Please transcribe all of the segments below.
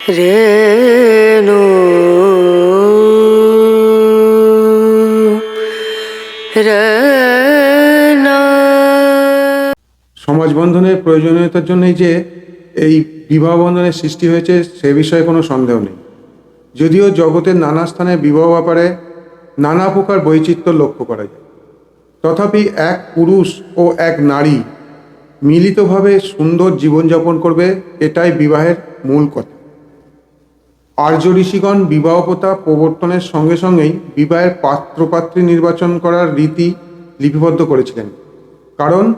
রেণু সমাজ বন্ধনের প্রয়োজনীয়তার জন্যই যে এই বিবাহ বন্ধনের সৃষ্টি হয়েছে, সে বিষয়ে কোনো সন্দেহ নেই। যদিও জগতের নানা স্থানে বিবাহ ব্যাপারে নানা প্রকার বৈচিত্র্য লক্ষ্য করা যায়। তথাপি এক পুরুষ ও এক নারী মিলিতভাবে সুন্দর জীবনযাপন করবে, এটাই বিবাহের মূল কথা। আর্য ঋষিগণ বিবাহ প্রথা প্রবর্তনের সঙ্গে সঙ্গেই বিবাহের পাত্রপাত্রী নির্বাচন করার রীতি লিপিবদ্ধ করেছিলেন। কারণ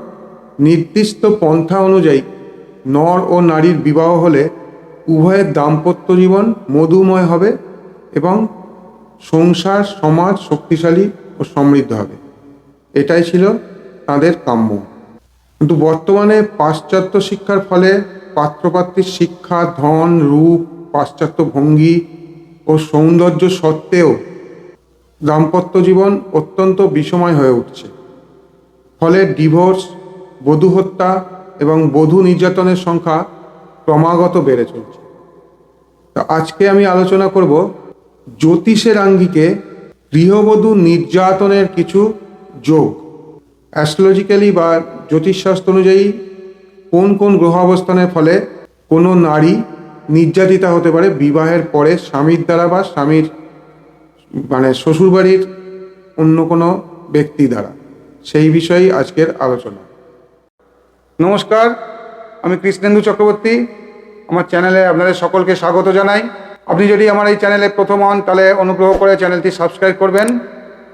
নির্দিষ্ট পন্থা অনুযায়ী নর ও নারীর বিবাহ হলে উভয়ের দাম্পত্য জীবন মধুময় হবে এবং সংসার, সমাজ শক্তিশালী ও সমৃদ্ধ হবে। এটাই ছিল তাদের কাম্য। কিন্তু বর্তমানে পাশ্চাত্য শিক্ষার ফলে পাত্রপাত্রীর শিক্ষা, ধন, রূপ পাশ্চাত্য ভঙ্গি ও সৌন্দর্য সত্ত্বেও দাম্পত্য জীবন অত্যন্ত বিষময় হয়ে উঠছে। ফলে ডিভোর্স, বধূ হত্যা এবং বধূ নির্যাতনের সংখ্যা ক্রমাগত বেড়ে চলছে। তো আজকে আমি আলোচনা করব জ্যোতিষের আঙ্গিকে গৃহবধূ নির্যাতনের কিছু যোগ। অ্যাস্ট্রোলজিক্যালি বা জ্যোতিষশাস্ত্র অনুযায়ী কোন কোন গ্রহ অবস্থানের ফলে কোনো নারী নির্যাতিতা হতে পারে বিবাহের পরে স্বামীর দ্বারা বা স্বামীর মানে শ্বশুরবাড়ির অন্য কোনো ব্যক্তি দ্বারা। সেই বিষয়েই আজকের আলোচনা। নমস্কার, আমি কৃষ্ণেন্দু চক্রবর্তী। আমার চ্যানেলে আপনাদের সকলকে স্বাগত জানাই। আপনি যদি আমার এই চ্যানেলে প্রথম হন, তাহলে অনুগ্রহ করে চ্যানেলটি সাবস্ক্রাইব করবেন।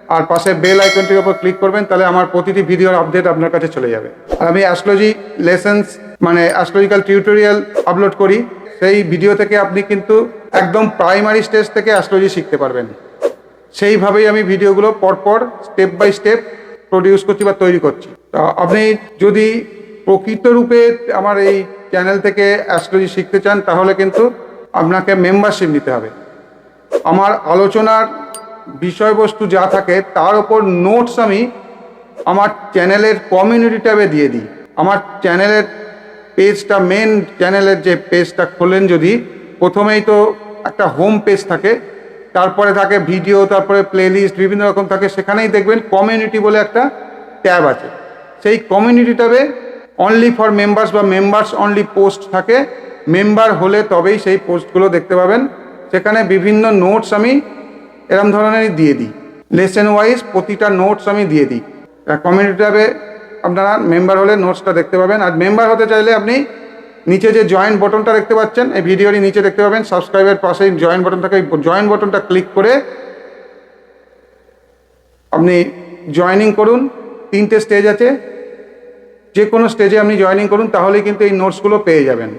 আর পাশে বেল আইকনটির উপর ক্লিক করবেন, তাহলে আমার প্রতিটি ভিডিওর আপডেট আপনার কাছে চলে যাবে। আর আমি অ্যাস্ট্রোলজি লেসেন্স মানে অ্যাস্ট্রোলজিক্যাল টিউটোরিয়াল আপলোড করি। সেই ভিডিও থেকে আপনি কিন্তু একদম প্রাইমারি স্টেজ থেকে অ্যাস্ট্রোলজি শিখতে পারবেন। সেইভাবেই আমি ভিডিওগুলো পরপর স্টেপ বাই স্টেপ প্রডিউস করছি বা তৈরি করছি। তা আপনি যদি প্রকৃত রূপে আমার এই চ্যানেল থেকে অ্যাস্ট্রোলজি শিখতে চান, তাহলে কিন্তু আপনাকে মেম্বারশিপ নিতে হবে। আমার আলোচনার বিষয়বস্তু যা থাকে, তার ওপর নোটস আমি আমার চ্যানেলের কমিউনিটি ট্যাবে দিয়ে দিই। আমার চ্যানেলের পেজটা মেন চ্যানেলের যে পেজটা খোলেন যদি, প্রথমেই তো একটা হোম পেজ থাকে, তারপরে থাকে ভিডিও তারপরে প্লেলিস্ট বিভিন্ন রকম থাকে, সেখানেই দেখবেন কমিউনিটি বলে একটা ট্যাব আছে। সেই কমিউনিটি ট্যাবে অনলি ফর মেম্বার্স বা মেম্বার্স অনলি পোস্ট থাকে। মেম্বার হলে তবেই সেই পোস্টগুলো দেখতে পাবেন। সেখানে বিভিন্ন নোটস আমি এরম ধরনেরই দিয়ে দিই। লেসেন ওয়াইজ প্রতিটা নোটস আমি দিয়ে দিই। কমিউনিটি ট্যাবে আপনারা মেম্বার হলে নোটসটা দেখতে পাবেন। আর মেম্বার হতে চাইলে আপনি নিচে যে জয়েন বটনটা দেখতে পাচ্ছেন, এই ভিডিওরই নিচে দেখতে পাবেন। সাবস্ক্রাইবের পাশেই জয়েন বটন থাকে জয়েন বটনটা ক্লিক করে আপনি জয়েনিং করুন। তিনটে স্টেজ আছে। যে কোনো স্টেজে আপনি জয়েনিং করুন, তাহলেই কিন্তু এই নোটসগুলো পেয়ে যাবেন।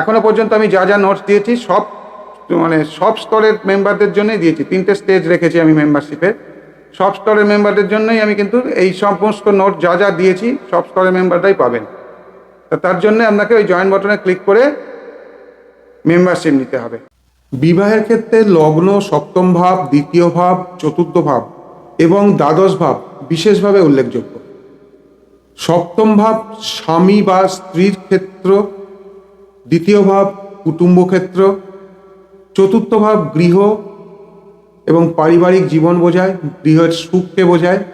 এখনও পর্যন্ত আমি যা যা নোটস দিয়েছি, সব মানে সব স্তরের মেম্বারদের জন্যই দিয়েছি। তিনটে স্টেজ রেখেছি আমি মেম্বারশিপে সব স্তরের মেম্বারদের জন্যই আমি কিন্তু এই সমস্ত নোট যা যা দিয়েছি, সব স্তরের মেম্বারটাই পাবেন। তা তার জন্য আপনাকে ওই জয়েন বটনে ক্লিক করে মেম্বারশিপ নিতে হবে। বিবাহের ক্ষেত্রে লগ্ন, সপ্তম ভাব, দ্বিতীয় ভাব, চতুর্থ ভাব এবং দ্বাদশ ভাব বিশেষভাবে উল্লেখযোগ্য। সপ্তম ভাব স্বামী বা স্ত্রীর ক্ষেত্র, দ্বিতীয় ভাব কুটুম্ব ক্ষেত্র, চতুর্থ ভাব গৃহ এবং পারিবারিক জীবন বোঝায় গৃহের সুখকে বোঝায়।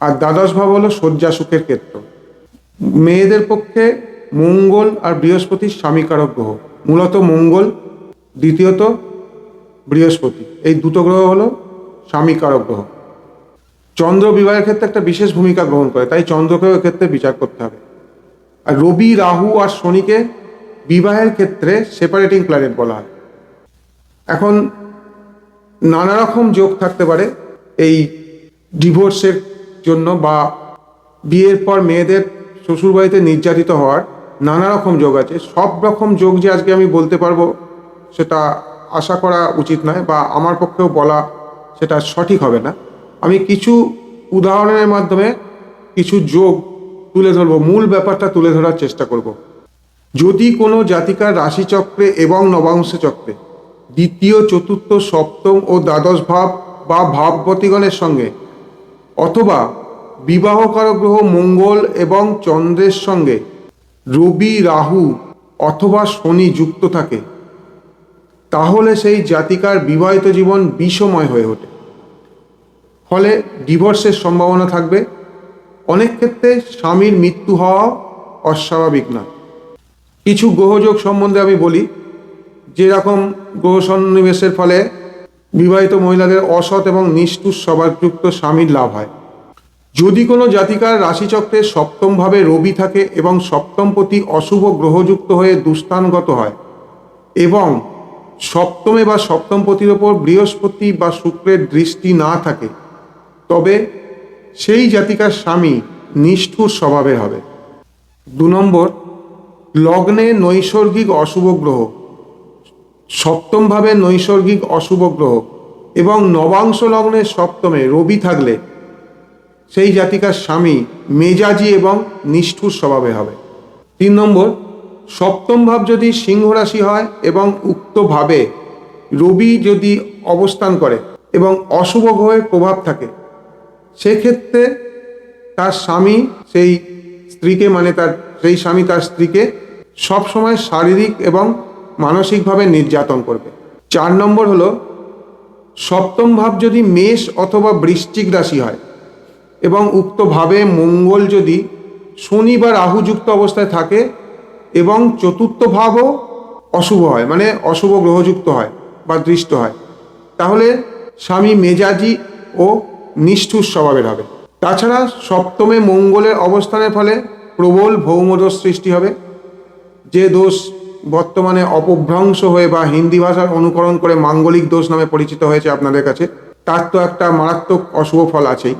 আর দ্বাদশ ভাব হলো শয্যা সুখের ক্ষেত্র। মেয়েদের পক্ষে মঙ্গল আর বৃহস্পতি স্বামীকারক গ্রহ। মূলত মঙ্গল, দ্বিতীয়ত বৃহস্পতি। এই দুটো গ্রহ হলো স্বামীকারক গ্রহ। চন্দ্র বিবাহের ক্ষেত্রে একটা বিশেষ ভূমিকা গ্রহণ করে, তাই চন্দ্রকেও এক্ষেত্রে বিচার করতে হবে। আর রবি, রাহু আর শনিকে বিবাহের ক্ষেত্রে সেপারেটিং প্ল্যানেট বলা হয়। এখন নানা রকম যোগ থাকতে পারে। এই ডিভোর্সের জন্য বা বিয়ের পর মেয়েদের শ্বশুরবাড়িতে নির্যাতিত হওয়ার নানা রকম যোগ আছে। সব রকম যোগ যে আজকে আমি বলতে পারব, সেটা আশা করা উচিত নয় বা আমার পক্ষেও বলা সেটা সঠিক হবে না। আমি কিছু উদাহরণের মাধ্যমে কিছু যোগ তুলে ধরবো, মূল ব্যাপারটা তুলে ধরার চেষ্টা করব। যদি কোনো জাতিকার রাশিচক্রে এবং নবাংশ চক্রে দ্বিতীয়, চতুর্থ, সপ্তম ও দ্বাদশ ভাব বা ভাববতীগণের সঙ্গে, অথবা বিবাহকারক গ্রহ মঙ্গল এবং চন্দ্রের সঙ্গে, রবি, রাহু অথবা শনি যুক্ত থাকে, তাহলে সেই জাতিকার বিবাহিত জীবন বিষময় হয়ে ওঠে। ফলে ডিভোর্সের সম্ভাবনা থাকবে। অনেক ক্ষেত্রে স্বামীর মৃত্যু হওয়া অস্বাভাবিক না কিছু গ্রহযোগ সম্বন্ধে আমি বলি। যেরকম গ্রহ সন্নিবেশের ফলে বিবাহিত মহিলাদের অসৎ এবং নিষ্ঠুর স্বভাবযুক্ত স্বামীর লাভ হয়। যদি কোনো জাতিকার রাশিচক্রে সপ্তমভাবে রবি থাকে এবং সপ্তমপতি অশুভ গ্রহযুক্ত হয়ে দুস্থানগত হয় এবং সপ্তমে বা সপ্তমপতির ওপর বৃহস্পতি বা শুক্রের দৃষ্টি না থাকে, তবে সেই জাতিকার স্বামী নিষ্ঠুর স্বভাবের হবে। দু নম্বর, লগ্নে নৈসর্গিক অশুভ গ্রহ। সপ্তমভাবে নৈসর্গিক অশুভ গ্রহ এবং নবাংশ লগ্নের সপ্তমে রবি থাকলে সেই জাতিকার স্বামী মেজাজি এবং নিষ্ঠুর স্বভাবে হবে। তিন নম্বর, সপ্তম ভাব যদি সিংহ রাশি হয় এবং উক্ত ভাবে রবি যদি অবস্থান করে এবং অশুভ গ্রহের প্রভাব থাকে, সেক্ষেত্রে তার স্বামী সেই স্ত্রীকে মানে তার, সেই স্বামী তার স্ত্রীকে সবসময় শারীরিক এবং মানসিকভাবে নির্যাতন করবে। চার নম্বর হলো, সপ্তম ভাব যদি মেষ অথবা বৃশ্চিক রাশি হয় এবং উক্ত ভাবে মঙ্গল যদি শনি বা রাহুযুক্ত অবস্থায় থাকে এবং চতুর্থ ভাবও অশুভ হয় মানে অশুভ গ্রহযুক্ত হয় বা দৃষ্ট হয়, তাহলে স্বামী মেজাজি ও নিষ্ঠুর স্বভাবের হবে। তাছাড়া সপ্তমে মঙ্গলের অবস্থানের ফলে প্রবল ভৌমদোষ সৃষ্টি হবে, যে দোষ বর্তমানে অপভ্রংশ হয়ে বা হিন্দি ভাষার অনুকরণ করে মাঙ্গলিক দোষ নামে পরিচিত হয়েছে আপনাদের কাছে, তার তো একটা মারাত্মক অশুভ ফল আছেই।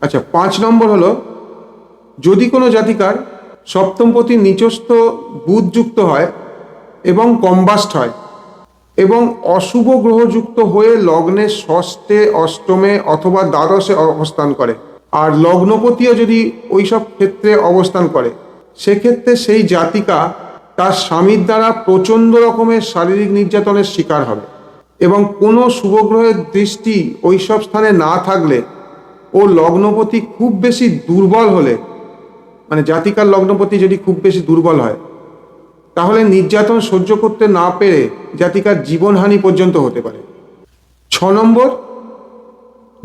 আচ্ছা পাঁচ নম্বর হলো, যদি কোনো জাতিকার সপ্তমপতি নিচস্থ বুধযুক্ত হয় এবং কম্বাস্ট হয় এবং অশুভ গ্রহযুক্ত হয়ে লগ্নে ষষ্ঠে, অষ্টমে অথবা দ্বাদশে অবস্থান করে, আর লগ্নপতিও যদি ওইসব ক্ষেত্রে অবস্থান করে, সেক্ষেত্রে সেই জাতিকা তার স্বামীর দ্বারা প্রচণ্ড রকমের শারীরিক নির্যাতনের শিকার হবে এবং কোনো শুভগ্রহের দৃষ্টি ওইসব স্থানে না থাকলে ও লগ্নপতি খুব বেশি দুর্বল হলে মানে জাতিকার লগ্নপতি যদি খুব বেশি দুর্বল হয়, তাহলে নির্যাতন সহ্য করতে না পেরে জাতিকার জীবনহানি পর্যন্ত হতে পারে। ছ নম্বর,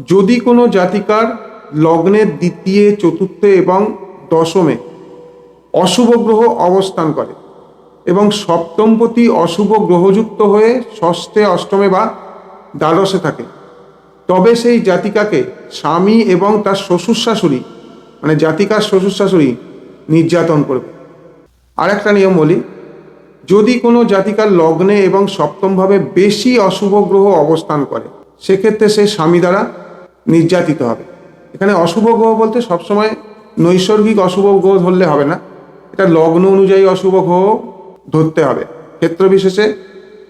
যদি কোনো জাতিকার লগ্নের দ্বিতীয়, চতুর্থে এবং দশমে অশুভ গ্রহ অবস্থান করে এবং সপ্তমপতি অশুভ গ্রহযুক্ত হয়ে ষষ্ঠে, অষ্টমে বা দ্বাদশে থাকে। তবে সেই জাতিকাকে স্বামী এবং তার শ্বশুর শাশুড়ি মানে জাতিকার শ্বশুর শাশুড়ি নির্যাতন করবে। আর একটা নিয়ম বলি, যদি কোনো জাতিকার লগ্নে এবং সপ্তমভাবে বেশি অশুভ গ্রহ অবস্থান করে, সেক্ষেত্রে সে স্বামী দ্বারা নির্যাতিত হবে। এখানে অশুভ গ্রহ বলতে সবসময় নৈসর্গিক অশুভ গ্রহ ধরলে হবে না। এটা লগ্ন অনুযায়ী অশুভ গ্রহ ধরতে হবে। ক্ষেত্র বিশেষে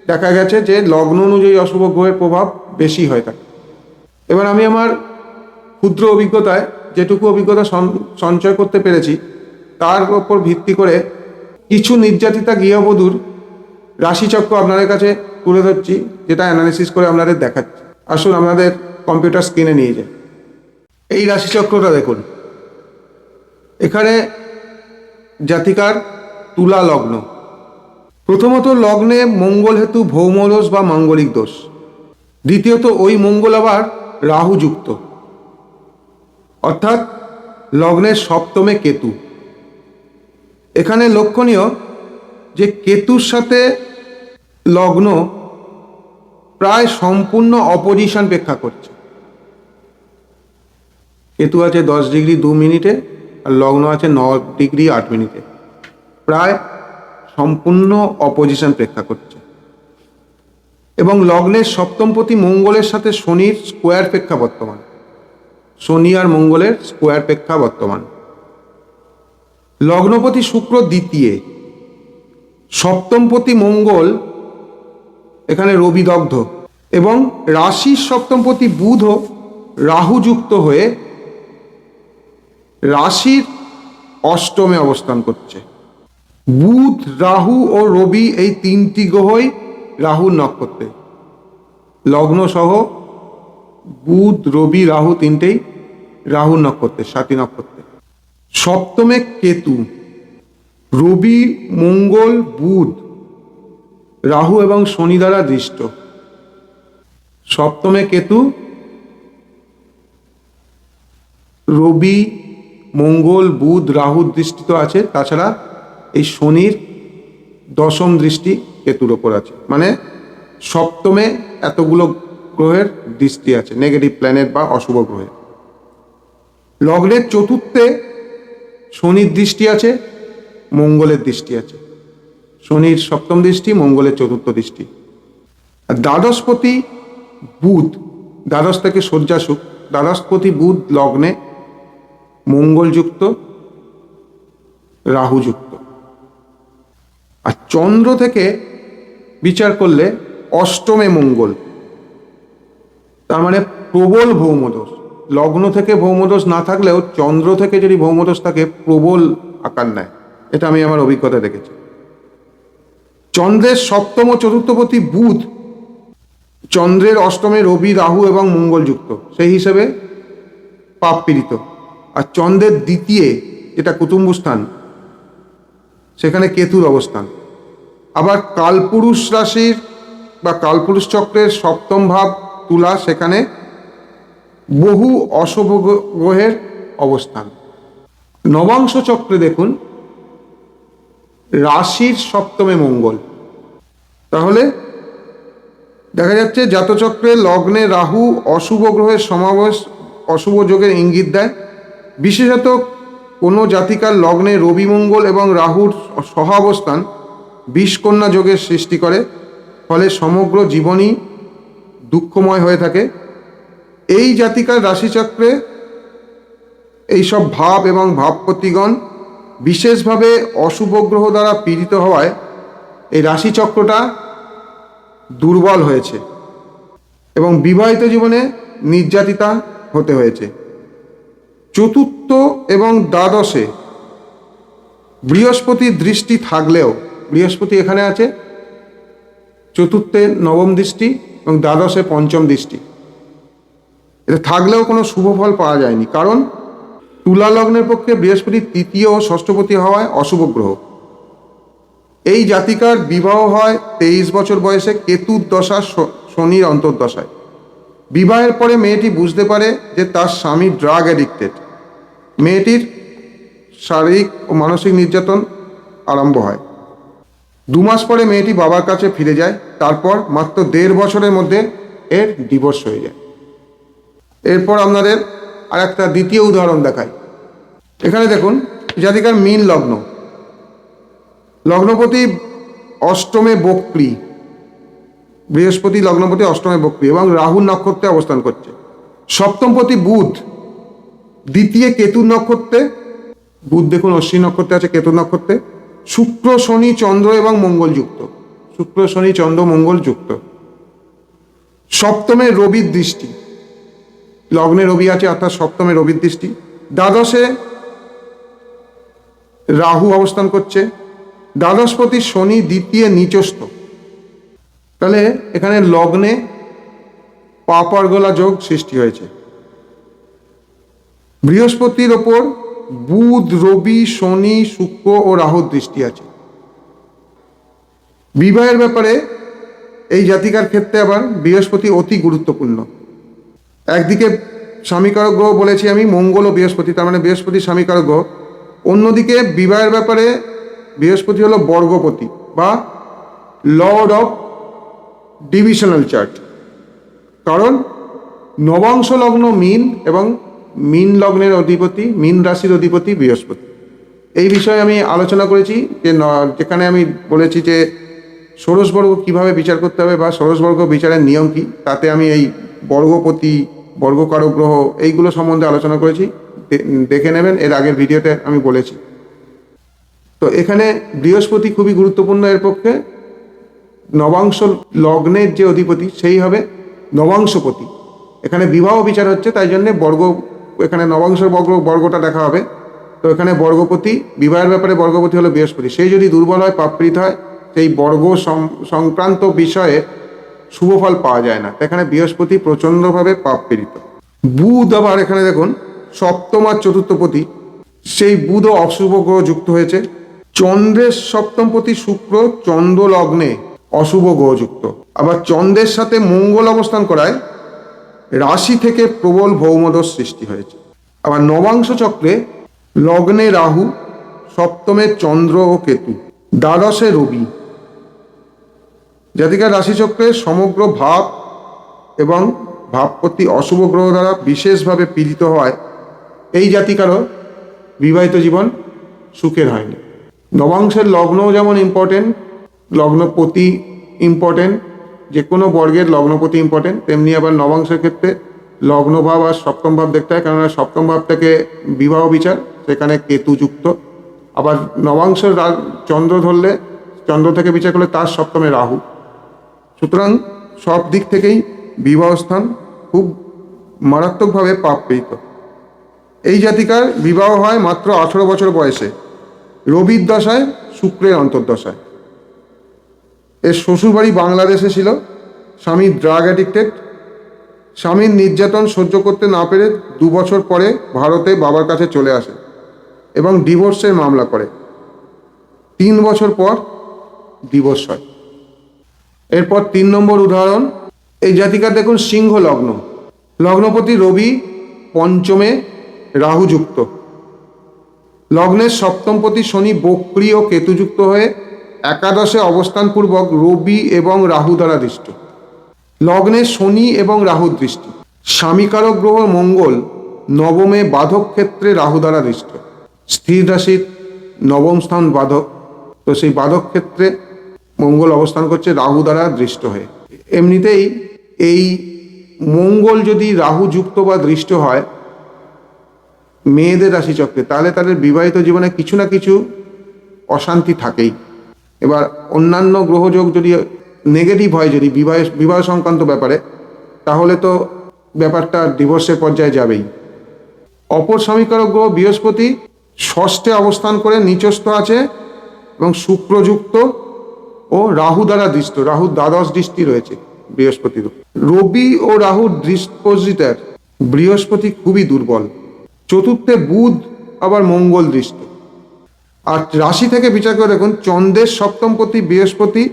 দেখা গেছে যে লগ্ন অনুযায়ী অশুভ গ্রহের প্রভাব বেশি হয়ে থাকে। এবার আমি আমার ক্ষুদ্র অভিজ্ঞতায় যেটুকু অভিজ্ঞতা সঞ্চয় করতে পেরেছি, তার ওপর ভিত্তি করে কিছু নির্যাতিতা গৃহবধূর রাশিচক্র আপনাদের কাছে তুলে ধরছি, যেটা অ্যানালিসিস করে আপনাদের দেখাচ্ছি। আসুন আপনাদের কম্পিউটার স্ক্রিনে নিয়ে যাই। এই রাশিচক্রটা দেখুন। এখানে জাতিকার তুলা লগ্ন। প্রথমত লগ্নে মঙ্গল হেতু ভৌমদোষ বা মাঙ্গলিক দোষ। দ্বিতীয়ত ওই মঙ্গল আবার রাহুযুক্ত। অর্থাৎ লগ্নের সপ্তমে কেতু। এখানে লক্ষণীয় যে কেতুর সাথে লগ্ন প্রায় সম্পূর্ণ অপোজিশন প্রেক্ষা করছে। কেতু আছে দশ ডিগ্রি দু মিনিটে আর লগ্ন আছে ন ডিগ্রি আট মিনিটে। প্রায় সম্পূর্ণ অপোজিশন প্রেক্ষা করছে। এবং লগ্নের সপ্তমপতি মঙ্গলের সাথে শনির স্কোয়ার প্রেক্ষা বর্তমান। শনি আর মঙ্গলের স্কোয়ার প্রেক্ষা বর্তমান। লগ্নপতি শুক্র দ্বিতীয়। সপ্তমপতি মঙ্গল, এখানে রবি দগ্ধ। এবং রাশির সপ্তমপতি বুধও রাহুযুক্ত হয়ে রাশির অষ্টমে অবস্থান করছে। বুধ, রাহু ও রবি এই তিনটি গ্রহই রাহুর নক্ষত্রে। লগ্ন সহ বুধ, রবি, রাহু তিনটেই রাহুর নক্ষত্রে, সাতী নক্ষত্রে। সপ্তমে কেতু। রবি, মঙ্গল, বুধ, রাহু এবং শনি দ্বারা দৃষ্ট। সপ্তমে কেতু। রবি, মঙ্গল, বুধ রাহুর দৃষ্টি তো আছে, তাছাড়া এই শনির দশম দৃষ্টি কেতুর ওপর আছে। মানে সপ্তমে এতগুলো গ্রহের দৃষ্টি আছে নেগেটিভ প্ল্যানেট বা অশুভ গ্রহের। লগ্নের চতুর্থে শনির দৃষ্টি আছে, মঙ্গলের দৃষ্টি আছে। শনির সপ্তম দৃষ্টি, মঙ্গলের চতুর্থ দৃষ্টি। দ্বাদশপতি বুধ, দ্বাদশ থেকে শয্যাসুখ। দ্বাদশপতি বুধ লগ্নে মঙ্গলযুক্ত, রাহুযুক্ত। আর চন্দ্র থেকে বিচার করলে অষ্টমে মঙ্গল। তার মানে প্রবল ভৌমদোষ। লগ্ন থেকে ভৌমদোষ না থাকলেও চন্দ্র থেকে যদি ভৌমদোষ থাকে, প্রবল আকার নেয়। এটা আমি আমার অভিজ্ঞতা দেখেছি। চন্দ্রের সপ্তম ও চতুর্থপতি বুধ। চন্দ্রের অষ্টমে রবি, রাহু এবং মঙ্গলযুক্ত। সেই হিসেবে পাপ পীড়িত। আর চন্দ্রের দ্বিতীয়, যেটা কুটুম্ব স্থান সেখানে কেতুর অবস্থান। আবার কালপুরুষ রাশির বা কালপুরুষ চক্রের সপ্তম ভাব তুলা, সেখানে বহু অশুভ গ্রহের অবস্থান। নবাংশ চক্রে দেখুন, রাশির সপ্তমে মঙ্গল। তাহলে দেখা যাচ্ছে জাতচক্রে লগ্নে রাহু অশুভ গ্রহের সমাবেশ, অশুভ যোগের ইঙ্গিত দেয়। বিশেষত কোনো জাতিকার লগ্নে রবি মঙ্গল এবং রাহুর সহাবস্থান বিষকন্যা যোগের সৃষ্টি করে, ফলে সমগ্র জীবনই দুঃখময় হয়ে থাকে। এই জাতিকার রাশিচক্রে এইসব ভাব এবং ভাবপতিগণ বিশেষভাবে অশুভ গ্রহ দ্বারা পীড়িত হওয়ায় এই রাশিচক্রটা দুর্বল হয়েছে এবং বিবাহিত জীবনে নির্যাতিতা হতে হয়েছে। চতুর্থ এবং দ্বাদশে বৃহস্পতির দৃষ্টি থাকলেও বৃহস্পতি এখানে আছে, চতুর্থে নবম দৃষ্টি এবং দ্বাদশে পঞ্চম দৃষ্টি। এটা থাকলেও কোনো শুভ ফল পাওয়া যায়নি, কারণ তুলা লগ্নের পক্ষে বৃহস্পতি তৃতীয় ও ষষ্ঠপতি হওয়ায় অশুভ গ্রহ। এই জাতিকার বিবাহ হয় তেইশ বছর বয়সে কেতুর দশা শনির অন্তর্দশায়। বিবাহের পরে মেয়েটি বুঝতে পারে যে তার স্বামী ড্রাগ অ্যাডিক্টেড। মেয়েটির শারীরিক ও মানসিক নির্যাতন আরম্ভ হয়। দু মাস পরে মেয়েটি বাবার কাছে ফিরে যায়, তারপর মাত্র দেড় বছরের মধ্যে এর ডিভোর্স হয়ে যায়। এরপর আপনাদের আর একটা দ্বিতীয় উদাহরণ দেখাই। এখানে দেখুন, জাতিকার মীন লগ্ন। লগ্নপতি অষ্টমে বক্রি। বৃহস্পতি লগ্নপতি অষ্টমে বক্রি এবং রাহুর নক্ষত্রে অবস্থান করছে। সপ্তমপতি বুধ। দ্বিতীয় কেতু নক্ষত্রে, বুধ দেখুন অশ্বিনী নক্ষত্রে আছে, কেতু নক্ষত্রে। শুক্র, শনি, চন্দ্র এবং মঙ্গল যুক্ত শুক্র, শনি, চন্দ্র মঙ্গল যুক্ত সপ্তমে রবির দৃষ্টি। লগ্নে রবি আছে, অর্থাৎ সপ্তমে রবির দৃষ্টি। দ্বাদশে রাহু অবস্থান করছে। দ্বাদশপতি শনি দ্বিতীয় নিচস্থ। তাহলে এখানে লগ্নে পাপারগোলা যোগ সৃষ্টি হয়েছে। বৃহস্পতির ওপর বুধ, রবি, শনি, শুক্র ও রাহুর দৃষ্টি আছে। বিবাহের ব্যাপারে এই জাতিকার ক্ষেত্রে আবার বৃহস্পতি অতি গুরুত্বপূর্ণ। একদিকে স্বামীকারক গ্রহ বলেছি আমি, মঙ্গল ও বৃহস্পতি, তার মানে বৃহস্পতি স্বামীকারক গ্রহ। অন্যদিকে বিবাহের ব্যাপারে বৃহস্পতি হলো বর্গপতি বা লর্ড অফ ডিভিশনাল চার্ট কারণ নবাংশ লগ্ন মিন এবং মিন লগ্নের অধিপতি, মিন রাশির অধিপতি বৃহস্পতি। এই বিষয়ে আমি আলোচনা করেছি যে যেখানে আমি বলেছি যে ষোড়শবর্গ কীভাবে বিচার করতে হবে বা ষোড়শবর্গ বিচারের নিয়ম কী, তাতে আমি এই বর্গপতি, বর্গকারক গ্রহ এইগুলো সম্বন্ধে আলোচনা করেছি। দেখে নেবেন, এর আগের ভিডিওতে আমি বলেছি। তো এখানে বৃহস্পতি খুবই গুরুত্বপূর্ণ এর পক্ষে। নবাংশ লগ্নের যে অধিপতি, সেই হবে নবাংশপতি। এখানে বিবাহ বিচার হচ্ছে, তাই জন্যে বর্গ এখানে নবাংশের বর্গ, বর্গটা দেখা হবে। তো এখানে বর্গপতি, বিবাহের ব্যাপারে বর্গপতি হলো বৃহস্পতি। সেই যদি দুর্বল হয় পাপৃত হয়, সেই বর্গ সংক্রান্ত বিষয়ে শুভ ফল পাওয়া যায় না। এখানে বৃহস্পতি প্রচণ্ডভাবে পাপ পীড়িত বুধ আবার এখানে দেখুন, সপ্তম আর চতুর্থপতি, সেই বুধ অশুভ গ্রহ যুক্ত হয়েছে। চন্দ্রের সপ্তমপতি শুক্র, চন্দ্র লগ্নে অশুভ গ্রহযুক্ত আবার চন্দ্রের সাথে মঙ্গল অবস্থান করায় রাশি থেকে প্রবল ভৌমদোষ সৃষ্টি হয়েছে। আবার নবাংশ চক্রে লগ্নে রাহু, সপ্তমে চন্দ্র ও কেতু, দ্বাদশে রবি। জাতিকার রাশিচক্রে সমগ্র ভাব এবং ভাবপতি অশুভ গ্রহ দ্বারা বিশেষভাবে পীড়িত হয় এই জাতিকারও বিবাহিত জীবন সুখের হয়নি। নবাংশের লগ্নও যেমন ইম্পর্টেন্ট লগ্নপতি ইম্পর্টেন্ট যে কোনো বর্গের লগ্নপতি ইম্পর্টেন্ট তেমনি আবার নবাংশের ক্ষেত্রে লগ্নভাব আর সপ্তম ভাব দেখতে হয়, কেননা সপ্তম ভাব থেকে বিবাহ বিচার, সেখানে কেতু যুক্ত। আবার নবাংশের রা- চন্দ্র ধরলে, চন্দ্র থেকে বিচার করলে তার সপ্তমে রাহু। সুতরাং সব দিক থেকেই বিবাহ স্থান খুব মারাত্মকভাবে পাপ পেত এই জাতিকার বিবাহ হয় মাত্র আঠেরো বছর বয়সে। রবির দশায়, শুক্রের অন্তর্দশায়। এর শ্বশুরবাড়ি বাংলাদেশে ছিল। স্বামী ড্রাগ অ্যাডিক্টেড স্বামীর নির্যাতন সহ্য করতে না পেরে দু বছর পরে ভারতে বাবার কাছে চলে আসে এবং ডিভোর্সের মামলা করে। তিন বছর পর ডিভোর্স হয়। এরপর তিন নম্বর উদাহরণ, এই জাতিকার দেখুন সিংহ লগ্ন। লগ্নপতি রবি, পঞ্চমে রাহুযুক্ত লগ্নের সপ্তমপতি শনি বক্রী ও কেতুযুক্ত হয়ে একাদশে অবস্থানপূর্বক রবি এবং রাহু দ্বারা দৃষ্ট। লগ্নে শনি এবং রাহুর দৃষ্টি। স্বামীকারক গ্রহ মঙ্গল, নবমে বাধক ক্ষেত্রে রাহু দ্বারা দৃষ্ট। স্থির রাশির নবম স্থান বাধক। তো সেই বাধক ক্ষেত্রে মঙ্গল অবস্থান করছে রাহু দ্বারা দৃষ্ট হয়ে। এমনিতেই এই মঙ্গল যদি রাহু যুক্ত বা দৃষ্ট হয়, মেয়েদের রাশিচক্রে, তাহলে তাদের বিবাহিত জীবনে কিছু না কিছু অশান্তি থাকেই। এবার অন্যান্য গ্রহযোগ যদি নেগেটিভ হয়, যদি বিবাহ বিবাহ সংক্রান্ত ব্যাপারে, তাহলে তো ব্যাপারটা ডিভোর্সের পর্যায়ে যাবেই। অপর সমীকারক গ্রহ বৃহস্পতি ষষ্ঠে অবস্থান করে নিচস্থ আছে এবং শুক্রযুক্ত ও রাহু দ্বারা দৃষ্ট রাহুর দ্বাদশ দৃষ্টি রয়েছে বৃহস্পতির রবি ও রাহুর দৃষ্টিপোজিটার বৃহস্পতি খুবই দুর্বল। চতুর্থে বুধ, আবার মঙ্গল দৃষ্ট। আর রাশি থেকে বিচার করে দেখুন, চন্দ্রের সপ্তমপতি বৃহস্পতি,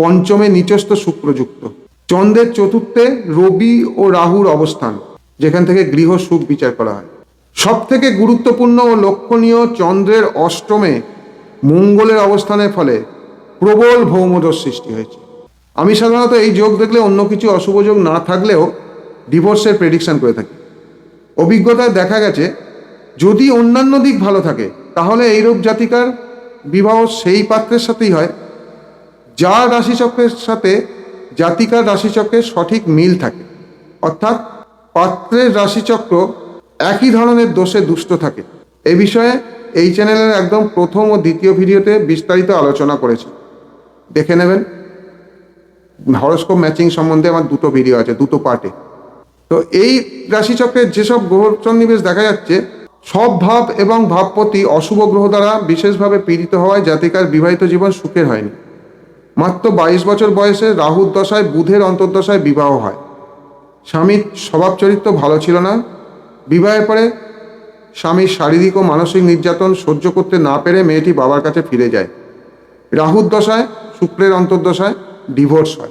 পঞ্চমে নিচস্থ শুক্রযুক্ত। চন্দ্রের চতুর্থে রবি ও রাহুর অবস্থান, যেখান থেকে গৃহ সুখ বিচার করা হয়। সব থেকে গুরুত্বপূর্ণ ও লক্ষণীয় চন্দ্রের অষ্টমে মঙ্গলের অবস্থানের ফলে প্রবল ভৌমদোষ সৃষ্টি হয়েছে। আমি সাধারণত এই যোগ দেখলে অন্য কিছু অশুভ যোগ না থাকলেও ডিভোর্সের প্রেডিকশন করে থাকি। অভিজ্ঞতায় দেখা গেছে, যদি অন্যান্য দিক ভালো থাকে তাহলে এইরূপ জাতিকার বিবাহ সেই পাত্রের সাথেই হয়, যার রাশিচক্রের সাথে জাতিকার রাশিচক্রের সঠিক মিল থাকে। অর্থাৎ পাত্রের রাশিচক্র একই ধরনের দোষে দুষ্ট থাকে। এ বিষয়ে এই চ্যানেলের একদম প্রথম ও দ্বিতীয় ভিডিওতে বিস্তারিত আলোচনা করেছি। দেখে নেবেন, হরস্কোপ ম্যাচিং সম্বন্ধে আমার দুটো ভিডিও আছে, দুটো পার্টে। তো এই রাশিচক্রের যেসব গ্রহ সন্নিবেশ দেখা যাচ্ছে সব ভাব এবং ভাবপতি অশুভ গ্রহ দ্বারা বিশেষভাবে পীড়িত হওয়ায় জাতিকার বিবাহিত জীবন সুখের হয়নি। মাত্র বাইশ বছর বয়সে রাহুর দশায় বুধের অন্তর্দশায় বিবাহ হয়। স্বামীর স্বভাব চরিত্র ভালো ছিল না। বিবাহের পরে স্বামীর শারীরিক ও মানসিক নির্যাতন সহ্য করতে না পেরে মেয়েটি বাবার কাছে ফিরে যায়। রাহুর দশায়, শুক্রের অন্তর্দশায় ডিভোর্স হয়।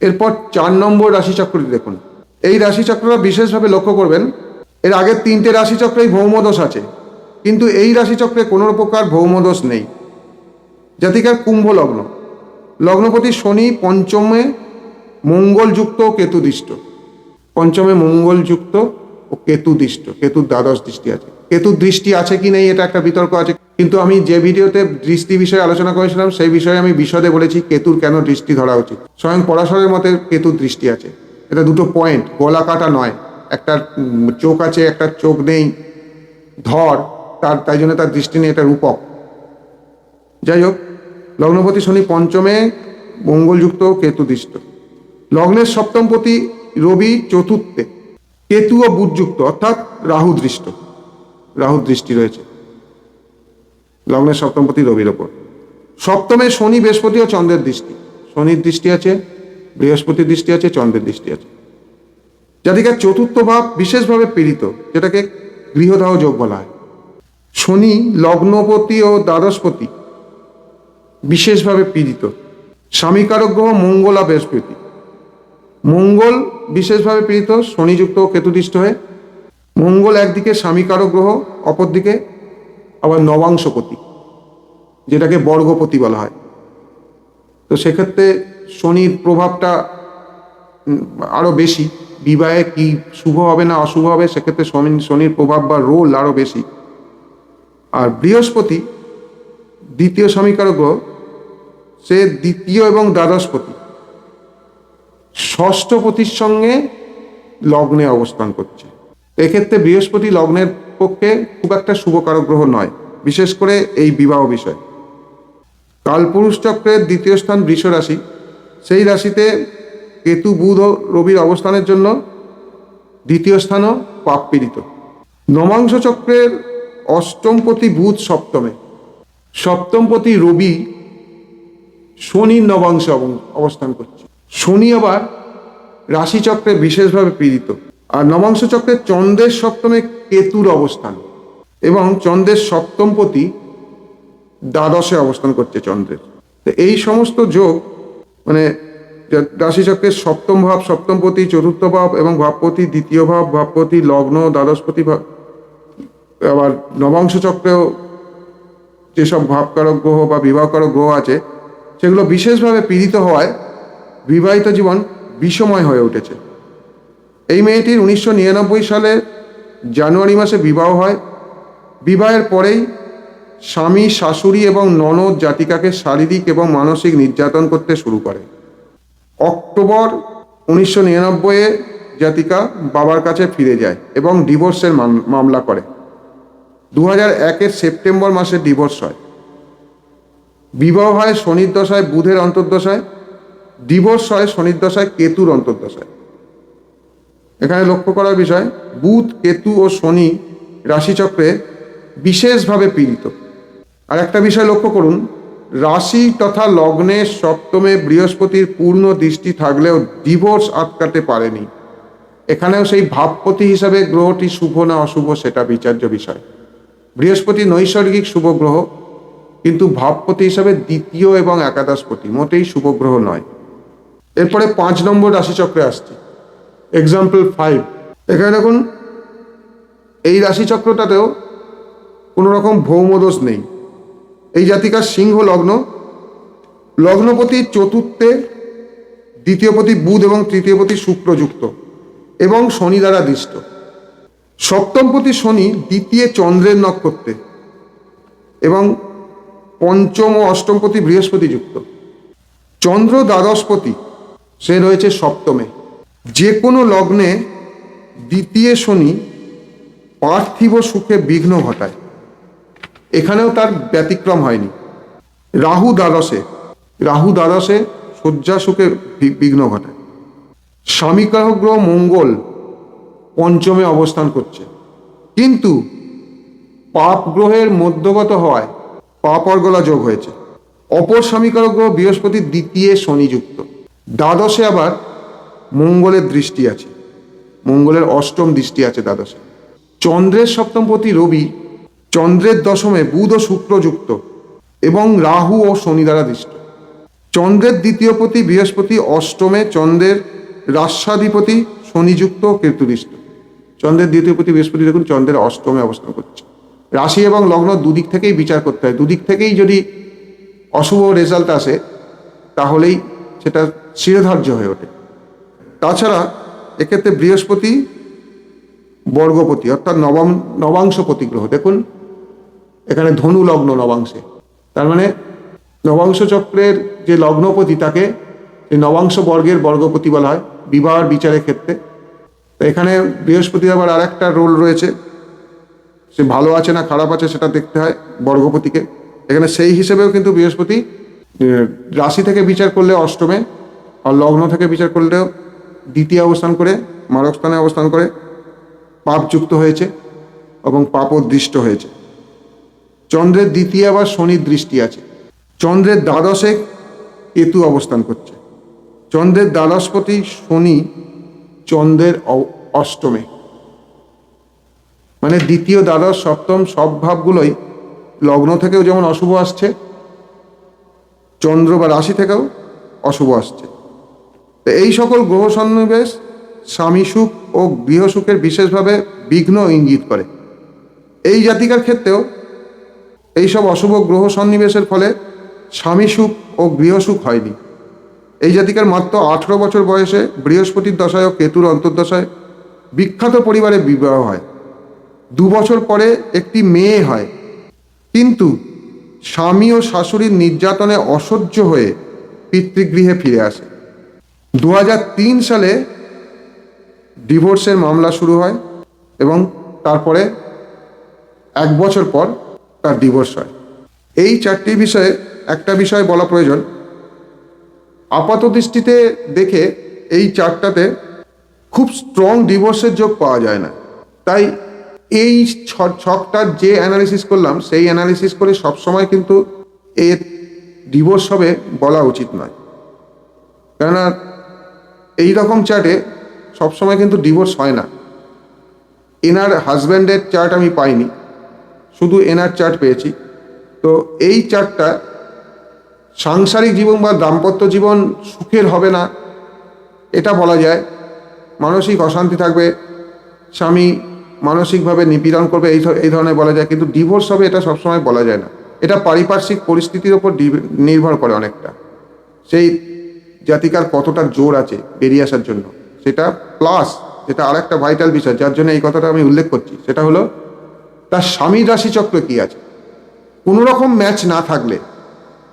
এরপর চার নম্বর রাশিচক্রটি দেখুন। এই রাশিচক্রটা বিশেষভাবে লক্ষ্য করবেন এর আগের তিনটে রাশিচক্রেই ভৌমদোষ আছে, কিন্তু এই রাশিচক্রে কোনো প্রকার ভৌমদোষ নেই। জাতিকার কুম্ভ লগ্ন। লগ্নপতি শনি পঞ্চমে মঙ্গলযুক্ত কেতুদৃষ্ট। পঞ্চমে মঙ্গলযুক্ত ও কেতুদিষ্ট। কেতুর দ্বাদশ দৃষ্টি আছে। কেতুর দৃষ্টি আছে কি নেই এটা একটা বিতর্ক আছে, কিন্তু আমি যে ভিডিওতে দৃষ্টি বিষয়ে আলোচনা করেছিলাম সেই বিষয়ে আমি বিশদে বলেছি কেতুর কেন দৃষ্টি ধরা উচিত। স্বয়ং পরাশরের মতে কেতুর দৃষ্টি আছে। এটা দুটো পয়েন্ট গলা কাটা নয়। একটা চোখ আছে, একটা চোখ নেই, ধর, তার, তাই জন্য তার দৃষ্টি নেই, এটা রূপক। যাই হোক, লগ্নপতি শনি পঞ্চমে মঙ্গলযুক্ত কেতুদৃষ্ট লগ্নের সপ্তমপতি রবি চতুর্থে, কেতু ও বুধযুক্ত, অর্থাৎ রাহু দৃষ্ট। রাহু দৃষ্টি রয়েছে। লগ্নের সপ্তমপতি রবির ওপর। সপ্তমে শনি বৃহস্পতি ও চন্দ্রের দৃষ্টি। শনির দৃষ্টি আছে, বৃহস্পতির দৃষ্টি আছে, চন্দ্রের দৃষ্টি আছে। যাদিকে চতুর্থ ভাব বিশেষভাবে পীড়িত, যেটাকে গৃহদাহ যোগ বলা হয়। শনি লগ্নপতি ও দ্বাদশপতি বিশেষভাবে পীড়িত। স্বামীকারক গ্রহ মঙ্গল আর বৃহস্পতি। মঙ্গল বিশেষভাবে পীড়িত, শনিযুক্ত কেতুদৃষ্ট হয়ে। মঙ্গল একদিকে স্বামীকারক গ্রহ, অপরদিকে আবার নবাংশপতি, যেটাকে বর্গপতি বলা হয়। তো সেক্ষেত্রে শনির প্রভাবটা আরও বেশি। বিবাহে কি শুভ হবে না অশুভ হবে? সেক্ষেত্রে শনি, শনির প্রভাব বা রোল আরও বেশি। আর বৃহস্পতি, দ্বিতীয় সমীকারক গ্রহ, সে দ্বিতীয় এবং দ্বাদশপতি। ষষ্ঠপতির সঙ্গে লগ্নে অবস্থান করছে। এক্ষেত্রে বৃহস্পতি লগ্নের পক্ষে খুব একটা শুভকারক গ্রহ নয়, বিশেষ করে এই বিবাহ বিষয়। কালপুরুষ চক্রের দ্বিতীয় স্থান বৃষ রাশি সেই রাশিতে কেতু বুধ ও রবির অবস্থানের জন্য দ্বিতীয় স্থানও পাপ পীড়িত। নমাংশ চক্রের অষ্টমপতি বুধ সপ্তমে। সপ্তমপতি রবি শনির নবাংশে অব- অবস্থান করছে। শনি আবার রাশিচক্রে বিশেষভাবে পীড়িত। আর নবাংশ চক্রে চন্দ্রের সপ্তমে কেতুর অবস্থান। এবং চন্দ্রের সপ্তমপতি দ্বাদশে অবস্থান করছে চন্দ্রের। তো এই সমস্ত যোগ মানে রাশিচক্রের সপ্তম ভাব সপ্তমপতি চতুর্থ ভাব এবং ভাবপতি দ্বিতীয় ভাব ভাবপতি লগ্ন দ্বাদশপতি ভাব আবার নবাংশ চক্রেও যেসব ভাবকারক গ্রহ বা বিবাহকারক গ্রহ আছে, সেগুলো বিশেষভাবে পীড়িত হওয়ায় বিবাহিত জীবন বিষময় হয়ে উঠেছে। এই মেয়েটির উনিশশো নিরানব্বই সালে জানুয়ারি মাসে বিবাহ হয়। বিবাহের পরেই স্বামী, শাশুড়ি এবং ননদ জাতিকাকে শারীরিক এবং মানসিক নির্যাতন করতে শুরু করে। অক্টোবর উনিশশো নিরানব্বইয়ে জাতিকা বাবার কাছে ফিরে যায় এবং ডিভোর্সের মামলা করে। দু হাজার একের সেপ্টেম্বর মাসে ডিভোর্স হয়। বিবাহ হয় শনির দশায়, বুধের অন্তর্দশায়, ডিভোর্স হয় শনির দশায়, কেতুর অন্তর্দশায়। এখানে লক্ষ্য করার বিষয়, বুধ, কেতু ও শনি রাশিচক্রে বিশেষভাবে পীড়িত। আর একটা বিষয় লক্ষ্য করুন রাশি তথা লগ্নে সপ্তমে বৃহস্পতির পূর্ণ দৃষ্টি থাকলেও ডিভোর্স আটকাতে পারেনি। এখানেও সেই ভাবপতি হিসাবে গ্রহটি শুভ না অশুভ সেটা বিচার্য বিষয়। বৃহস্পতি নৈসর্গিক শুভ গ্রহ, কিন্তু ভাবপতি হিসাবে দ্বিতীয় এবং একাদশপতি মোটেই শুভ গ্রহ নয়। এরপরে পাঁচ নম্বর রাশিচক্রে আসছি। এক্সাম্পল ফাইভ এখানে দেখুন, এই রাশিচক্রটাতেও কোনো রকম ভৌমদোষ নেই। এই জাতিকার সিংহ লগ্ন। লগ্নপতি চতুর্থে, দ্বিতীয়পতি বুধ এবং তৃতীয়পতি শুক্রযুক্ত এবং শনি দ্বারা দৃষ্ট। সপ্তমপতি শনি দ্বিতীয় চন্দ্রের নক্ষত্রে এবং পঞ্চম ও অষ্টমপতি বৃহস্পতি যুক্ত। চন্দ্র দ্বাদশপতি, সে রয়েছে সপ্তমে। যে কোনো লগ্নে দ্বিতীয় শনি পার্থিব সুখে বিঘ্ন ঘটায়। এখানেও তার ব্যতিক্রম হয়নি। রাহু দ্বাদশে রাহু দ্বাদশে শয্যা সুখে বিঘ্ন ঘটায় স্বামীকাহ গ্রহ মঙ্গল পঞ্চমে অবস্থান করছে। কিন্তু পাপ গ্রহের মধ্যগত হওয়ায় পাপর্গলা যোগ হয়েছে। অপর স্বামীকারক গ্রহ বৃহস্পতি দ্বিতীয় শনিযুক্ত দ্বাদশে আবার মঙ্গলের দৃষ্টি আছে। মঙ্গলের অষ্টম দৃষ্টি আছে দ্বাদশে। চন্দ্রের সপ্তমপতি রবি চন্দ্রের দশমে বুধ ও শুক্রযুক্ত এবং রাহু ও শনি দ্বারা দৃষ্ট। চন্দ্রের দ্বিতীয় দ্বিতীয়পতি বৃহস্পতি অষ্টমে চন্দ্রের রাষ্ট্রাধিপতি শনিযুক্ত কেতুদৃষ্ট চন্দ্রের দ্বিতীয় দ্বিতীয়পতি বৃহস্পতি দেখুন চন্দ্রের অষ্টমে অবস্থান করছে। রাশি এবং লগ্ন দুদিক থেকেই বিচার করতে হয়। দুদিক থেকেই যদি অশুভ রেজাল্ট আসে, তাহলেই সেটা শিরোধার্য হয়ে ওঠে। তাছাড়া এক্ষেত্রে বৃহস্পতি বর্গপতি অর্থাৎ নবম নবাংশ প্রতিগ্রহ দেখুন এখানে ধনু লগ্ন নবাংশে। তার মানে নবাংশ চক্রের যে লগ্নপতি তাকে নবাংশ বর্গের বর্গপতি বলা হয় বিবাহের বিচারের ক্ষেত্রে। এখানে বৃহস্পতি আবার আর একটা রোল রয়েছে। সে ভালো আছে না খারাপ আছে সেটা দেখতে হয় বর্গপতিকে। এখানে সেই হিসেবেও কিন্তু বৃহস্পতি রাশি থেকে বিচার করলে অষ্টমে আর লগ্ন থেকে বিচার করলেও দ্বিতীয় অবস্থান করে, মারক স্থানে অবস্থান করে, পাপযুক্ত হয়েছে এবং পাপদৃষ্ট হয়েছে। চন্দ্রের দ্বিতীয় আবার শনির দৃষ্টি আছে। চন্দ্রের দ্বাদশে কেতু অবস্থান করছে। চন্দ্রের দ্বাদশপতি শনি চন্দ্রের অষ্টমে। মানে দ্বিতীয় দ্বাদশ, সপ্তম সব ভাবগুলোই লগ্ন থেকেও যেমন অশুভ আসছে, চন্দ্র বা রাশি থেকেও অশুভ আসছে। তো এই সকল গ্রহ সন্নিবেশ স্বামী সুখ ও গৃহসুখের বিশেষভাবে বিঘ্ন ইঙ্গিত করে। এই জাতিকার ক্ষেত্রেও এইসব অশুভ গ্রহ সন্নিবেশের ফলে স্বামী সুখ ও গৃহসুখ হয়নি। এই জাতিকার মাত্র আঠেরো বছর বয়সে বৃহস্পতির দশায় ও কেতুর অন্তর্দশায় বিখ্যাত পরিবারে বিবাহ হয়। দু বছর পরে একটি মেয়ে হয়। কিন্তু স্বামী ও শাশুড়ির নির্যাতনে অসহ্য হয়ে পিতৃগৃহে ফিরে আসে। দু হাজার তিন সালে ডিভোর্সের মামলা শুরু হয় এবং তারপরে এক বছর পর তার ডিভোর্স হয়। এই চারটি বিষয়ে একটা বিষয় বলা প্রয়োজন। আপাত দৃষ্টিতে দেখে এই চারটাতে খুব স্ট্রং ডিভোর্সের যোগ পাওয়া যায় না। তাই এই ছকটার যে অ্যানালিসিস করলাম, সেই অ্যানালিসিস করে সবসময় কিন্তু এর ডিভোর্স হবে বলা উচিত নয়। কেননা এই রকম চার্টে সবসময় কিন্তু ডিভোর্স হয় না। এনার হাজব্যান্ডের চার্ট আমি পাইনি। শুধু এনার চার্ট পেয়েছি। তো এই চার্টটা সাংসারিক জীবন বা দাম্পত্য জীবন সুখের হবে না, এটা বলা যায়। মানসিক অশান্তি থাকবে, স্বামী মানসিকভাবে নিপীড়ন করবে, এই এই ধরনের বলা যায়। কিন্তু ডিভোর্স হবে এটা সবসময় বলা যায় না। এটা পারিপার্শ্বিক পরিস্থিতির ওপর নির্ভর করে অনেকটা। সেই জাতিকার কতটা জোর আছে বেরিয়ে আসার জন্য। সেটা প্লাস যেটা আরেকটা ভাইটাল বিষয়, যার জন্য এই কথাটা আমি উল্লেখ করছি। সেটা হলো তার স্বামীর রাশিচক্র কি আছে? কোনো রকম ম্যাচ না থাকলে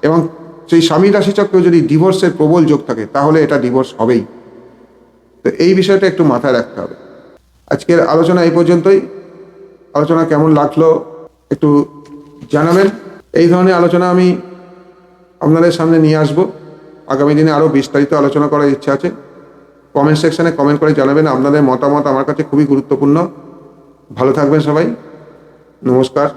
এবং সেই স্বামীর রাশিচক্র যদি ডিভোর্সের প্রবল যোগ থাকে, তাহলে এটা ডিভোর্স হবেই। তো এই বিষয়টা একটু মাথায় রাখতে হবে। আজকের আলোচনা এই পর্যন্তই। আলোচনা কেমন লাগল একটু জানাবেন। এই ধরনের আলোচনা আমি আপনাদের সামনে নিয়ে আসব। আগামী দিনে আরও বিস্তারিত আলোচনা করার ইচ্ছা আছে। কমেন্ট সেকশনে কমেন্ট করে জানাবেন। আপনাদের মতামত আমার কাছে খুবই গুরুত্বপূর্ণ। ভালো থাকবেন সবাই। নমস্কার।